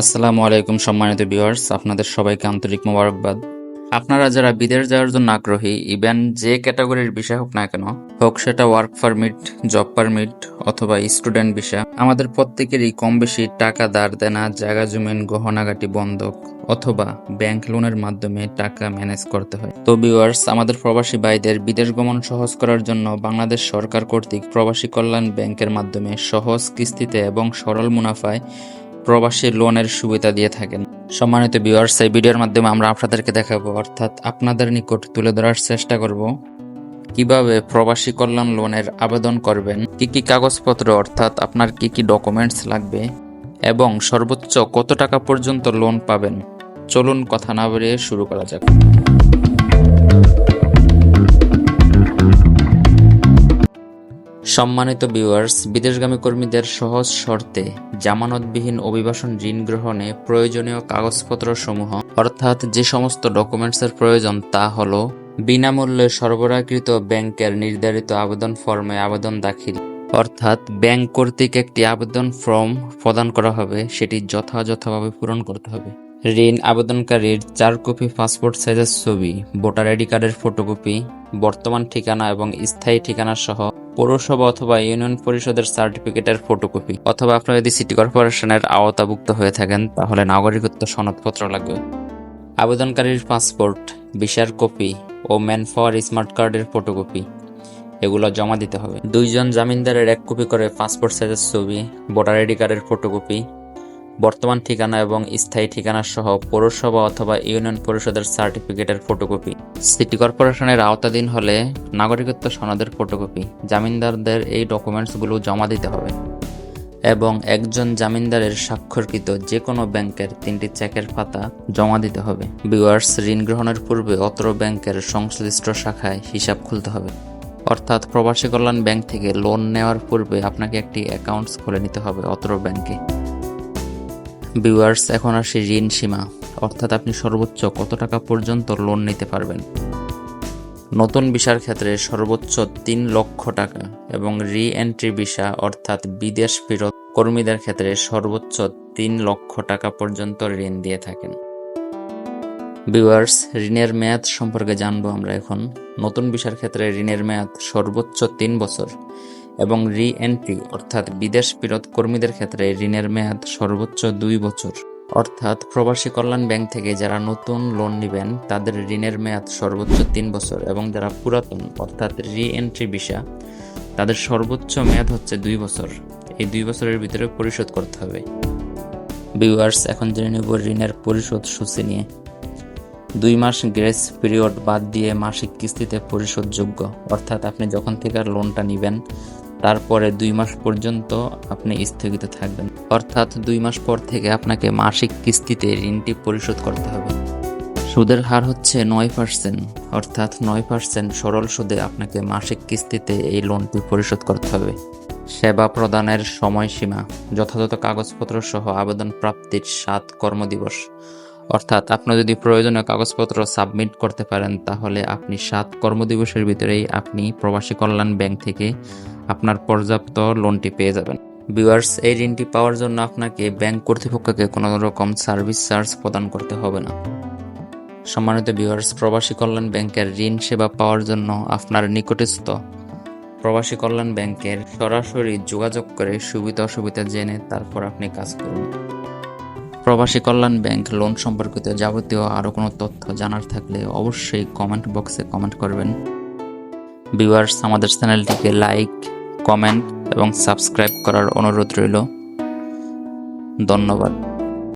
আসসালামু আলাইকুম, সম্মানিত ভিউয়ার্স। আপনাদের সবাইকে আন্তরিক মোবারকবাদ। আপনারা যারা বিদেশ যাওয়ার জন্য আগ্রহী ইভেন যে ক্যাটাগরির বিষয় হোক না কেন, হোক সেটা ওয়ার্ক পারমিট জব পারমিট অথবা স্টুডেন্ট ভিসা আমাদের প্রত্যেকেরই কম বেশি টাকা ধার দেনা, জায়গা জমিন, গহনাগাটি বন্ধক অথবা ব্যাংক লোনের মাধ্যমে টাকা ম্যানেজ করতে হয়। তো ভিউয়ার্স, আমাদের প্রবাসী ভাইদের বিদেশ গমন সহজ করার জন্য বাংলাদেশ সরকার কর্তৃক প্রবাসী কল্যাণ ব্যাংকের মাধ্যমে সহজ কিস্তিতে এবং সরল মুনাফায় প্রবাসী লোনের সুবিধা দিয়ে থাকেন। সম্মানিত ভিউয়ার্স এই ভিডিওর মাধ্যমে আমরা আপনাদেরকে দেখাবো, অর্থাৎ আপনাদের নিকট তুলে ধরার চেষ্টা করব, কীভাবে প্রবাসী কল্যাণ লোনের আবেদন করবেন, কি কি কাগজপত্র, অর্থাৎ আপনার কি কি ডকুমেন্টস লাগবে, এবং সর্বোচ্চ কত টাকা পর্যন্ত লোন পাবেন। চলুন কথা না বেরিয়ে শুরু করা যাক। সম্মানিত ভিউয়ার্স বিদেশগামী কর্মীদের সহজ শর্তে জামানতবিহীন অভিবাসন ঋণ গ্রহণে প্রয়োজনীয় কাগজপত্র সমূহ, অর্থাৎ যে সমস্ত ডকুমেন্টসের প্রয়োজন তা হল বিনামূল্যে সরবরাহকৃত ব্যাংকের নির্ধারিত আবেদন ফর্মে আবেদন দাখিল, অর্থাৎ ব্যাংক কর্তৃক একটি আবেদন ফর্ম প্রদান করা হবে, সেটি যথাযথভাবে পূরণ করতে হবে। ঋণ আবেদনকারীর চার কপি পাসপোর্ট সাইজের ছবি, ভোটার আইডি কার্ডের ফটোকপি, বর্তমান ঠিকানা এবং স্থায়ী ঠিকানা সহ পৌরসভা অথবা ইউনিয়ন পরিষদের সার্টিফিকেটের ফটোকপি অথবা আপনারা যদি সিটি কর্পোরেশনের আওতাভুক্ত হয়ে থাকেন, তাহলে নাগরিকত্ব সনদপত্র লাগবে। আবেদনকারীর পাসপোর্ট, ভিসার কপি ও ম্যান ফর স্মার্ট কার্ডের ফটোকপি, এগুলো জমা দিতে হবে। দুইজন জামিনদারের এক কপি করে পাসপোর্ট সাইজের ছবি, ভোটার আইডি কার্ডের ফটোকপি বর্তমান ঠিকানা এবং স্থায়ী ঠিকানা সহ পৌরসভা অথবা ইউনিয়ন পরিষদের সার্টিফিকেটের ফটোকপি। সিটি কর্পোরেশনের আওতাধীন হলে নাগরিকত্ব সনদের ফটোকপি। জামিনদারদের এই ডকুমেন্টসগুলো জমা দিতে হবে। এবং একজন জামিনদারের স্বাক্ষরকৃত যে কোনো ব্যাংকের তিনটি চেকের পাতা জমা দিতে হবে। বিওয়ার্স ঋণ গ্রহণের পূর্বে অত্র ব্যাংকের সংশ্লিষ্ট শাখায় হিসাব খুলতে হবে। অর্থাৎ প্রবাসী কল্যাণ ব্যাংক থেকে লোন নেওয়ার পূর্বে আপনাকে একটি অ্যাকাউন্টস খুলে নিতে হবে অত্র ব্যাংকে। ভিউয়ার্স এখন আসি ঋণ সীমা। অর্থাৎ আপনি সর্বোচ্চ কত টাকা পর্যন্ত লোন নিতে পারবেন? নতুন ভিসার ক্ষেত্রে সর্বোচ্চ তিন লক্ষ টাকা এবং রি এন্ট্রি ভিসা, অর্থাৎ বিদেশ ফেরত কর্মীদের ক্ষেত্রে সর্বোচ্চ তিন লক্ষ টাকা পর্যন্ত ঋণ দিয়ে থাকেন। ভিউয়ার্স ঋণের মেয়াদ সম্পর্কে জানব আমরা এখন। নতুন ভিসার ক্ষেত্রে ঋণের মেয়াদ সর্বোচ্চ তিন বছর। এবং রি এন্ট্রি অর্থাৎ বিদেশ ফেরত কর্মীদের ক্ষেত্রে ঋণের মেয়াদ সর্বোচ্চ দুই বছর। অর্থাৎ প্রবাসী কল্যাণ ব্যাংক থেকে যারা নতুন লোন নেবেন, তাদের ঋণের মেয়াদ সর্বোচ্চ তিন বছর এবং যারা পুরাতন, অর্থাৎ রি এন্ট্রি ভিসা, তাদের সর্বোচ্চ মেয়াদ হচ্ছে দুই বছর। এই দুই বছরের ভিতরে পরিশোধ করতে হবে। ভিউয়ার্স, এখন জেনে নেব ঋণের পরিশোধ সূচি নিয়ে। দুই মাস গ্রেস পিরিয়ড বাদ দিয়ে মাসিক কিস্তিতে পরিশোধযোগ্য। অর্থাৎ আপনি যখন থেকে লোনটা নেবেন তারপরে দুই মাস পর্যন্ত আপনি স্থগিত থাকবেন। অর্থাৎ দুই মাস পর থেকে আপনাকে মাসিক কিস্তিতে ঋণটি পরিশোধ করতে হবে। সুদের হার হচ্ছে নয় পার্সেন্ট, অর্থাৎ নয় পার্সেন্ট সরল সুদে আপনাকে মাসিক কিস্তিতে এই লোনটি পরিশোধ করতে হবে। সেবা প্রদানের সময়সীমা, যথাযথ কাগজপত্র সহ আবেদন প্রাপ্তির সাত কর্মদিবস। অর্থাৎ আপনি যদি প্রয়োজনীয় কাগজপত্র সাবমিট করতে পারেন, তাহলে আপনি সাত কর্মদিবসের ভিতরেই আপনি প্রবাসী কল্যাণ ব্যাংক থেকে আপনার পর্যাপ্ত লোনটি পেয়ে যাবেন। ভিউয়ার্স এই ঋণটি পাওয়ার জন্য আপনাকে ব্যাংক কর্তৃপক্ষকে কোনো রকম সার্ভিস চার্জ প্রদান করতে হবে না। সম্মানিত ভিউয়ার্স প্রবাসী কল্যাণ ব্যাংকের ঋণ সেবা পাওয়ার জন্য আপনার নিকটস্থ প্রবাসী কল্যাণ ব্যাংকের সরাসরি যোগাযোগ করে সুবিধা অসুবিধা জেনে তারপর আপনি কাজ করুন। প্রবাসী কল্যাণ ব্যাংক লোন সম্পর্কিত যাবতীয় আরও কোনো তথ্য জানার থাকলে অবশ্যই কমেন্ট বক্সে কমেন্ট করবেন। ভিউয়ার্স আমাদের চ্যানেলটিকে লাইক কমেন্ট এবং সাবস্ক্রাইব করার অনুরোধ রইল। ধন্যবাদ।